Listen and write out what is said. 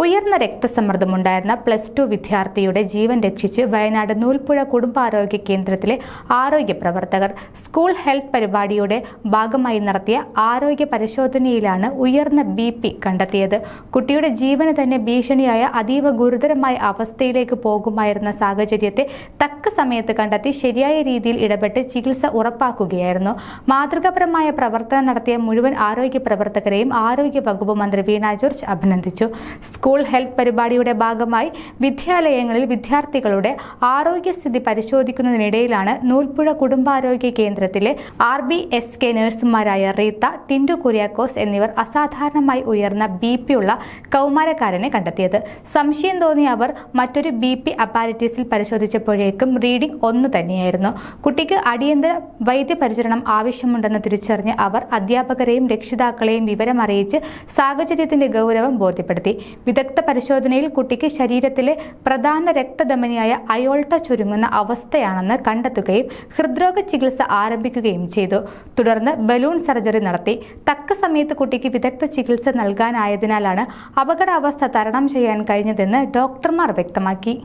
ഉയർന്ന രക്തസമ്മർദ്ദമുണ്ടായിരുന്ന plus two വിദ്യാർത്ഥിയുടെ ജീവൻ രക്ഷിച്ച് വയനാട് നൂൽപ്പുഴ കുടുംബാരോഗ്യ കേന്ദ്രത്തിലെ ആരോഗ്യ പ്രവർത്തകർ സ്കൂൾ ഹെൽത്ത് പരിപാടിയുടെ ഭാഗമായി നടത്തിയ ആരോഗ്യ പരിശോധനയിലാണ് ഉയർന്ന ബി കണ്ടെത്തിയത്. കുട്ടിയുടെ ജീവന് തന്നെ ഭീഷണിയായ അതീവ ഗുരുതരമായ അവസ്ഥയിലേക്ക് പോകുമായിരുന്ന സാഹചര്യത്തെ തക്ക സമയത്ത് കണ്ടെത്തി ശരിയായ രീതിയിൽ ഇടപെട്ട് ചികിത്സ ഉറപ്പാക്കുകയായിരുന്നു. മാതൃകാപരമായ പ്രവർത്തനം നടത്തിയ മുഴുവൻ ആരോഗ്യ പ്രവർത്തകരെയും ആരോഗ്യ വകുപ്പ് മന്ത്രി വീണ ജോർജ് അഭിനന്ദിച്ചു. സ്കൂൾ ഹെൽത്ത് പരിപാടിയുടെ ഭാഗമായി വിദ്യാലയങ്ങളിൽ വിദ്യാർത്ഥികളുടെ ആരോഗ്യസ്ഥിതി പരിശോധിക്കുന്നതിനിടയിലാണ് നൂൽപ്പുഴ കുടുംബാരോഗ്യ കേന്ദ്രത്തിലെ ആർ ബി എസ് കെ നഴ്സുമാരായ റീത്ത ടിൻഡു കുര്യാക്കോസ് എന്നിവർ അസാധാരണമായി ഉയർന്ന ബി പി ഉള്ള കൗമാരക്കാരനെ കണ്ടെത്തിയത്. സംശയം തോന്നിയ അവർ മറ്റൊരു ബി പി അപ്പാരിറ്റീസിൽ പരിശോധിച്ചപ്പോഴേക്കും റീഡിംഗ് ഒന്ന് തന്നെയായിരുന്നു. കുട്ടിക്ക് അടിയന്തര വൈദ്യപരിചരണം ആവശ്യമുണ്ടെന്ന് തിരിച്ചറിഞ്ഞ് അവർ അധ്യാപകരെയും രക്ഷിതാക്കളെയും വിവരമറിയിച്ച് സാഹചര്യത്തിന്റെ ഗൗരവം ബോധ്യപ്പെടുത്തി. വിദഗ്ധ പരിശോധനയിൽ കുട്ടിക്ക് ശരീരത്തിലെ പ്രധാന രക്തധമനിയായ അയോൾട്ട ചുരുങ്ങുന്ന അവസ്ഥയാണെന്ന് കണ്ടെത്തുകയും ഹൃദ്രോഗ ചികിത്സ ആരംഭിക്കുകയും ചെയ്തു. തുടർന്ന് ബലൂൺ സർജറി നടത്തി. തക്ക സമയത്ത് കുട്ടിക്ക് വിദഗ്ധ ചികിത്സ നൽകാനായതിനാലാണ് അപകടാവസ്ഥ തരണം ചെയ്യാൻ കഴിഞ്ഞതെന്ന് ഡോക്ടർമാർ വ്യക്തമാക്കി.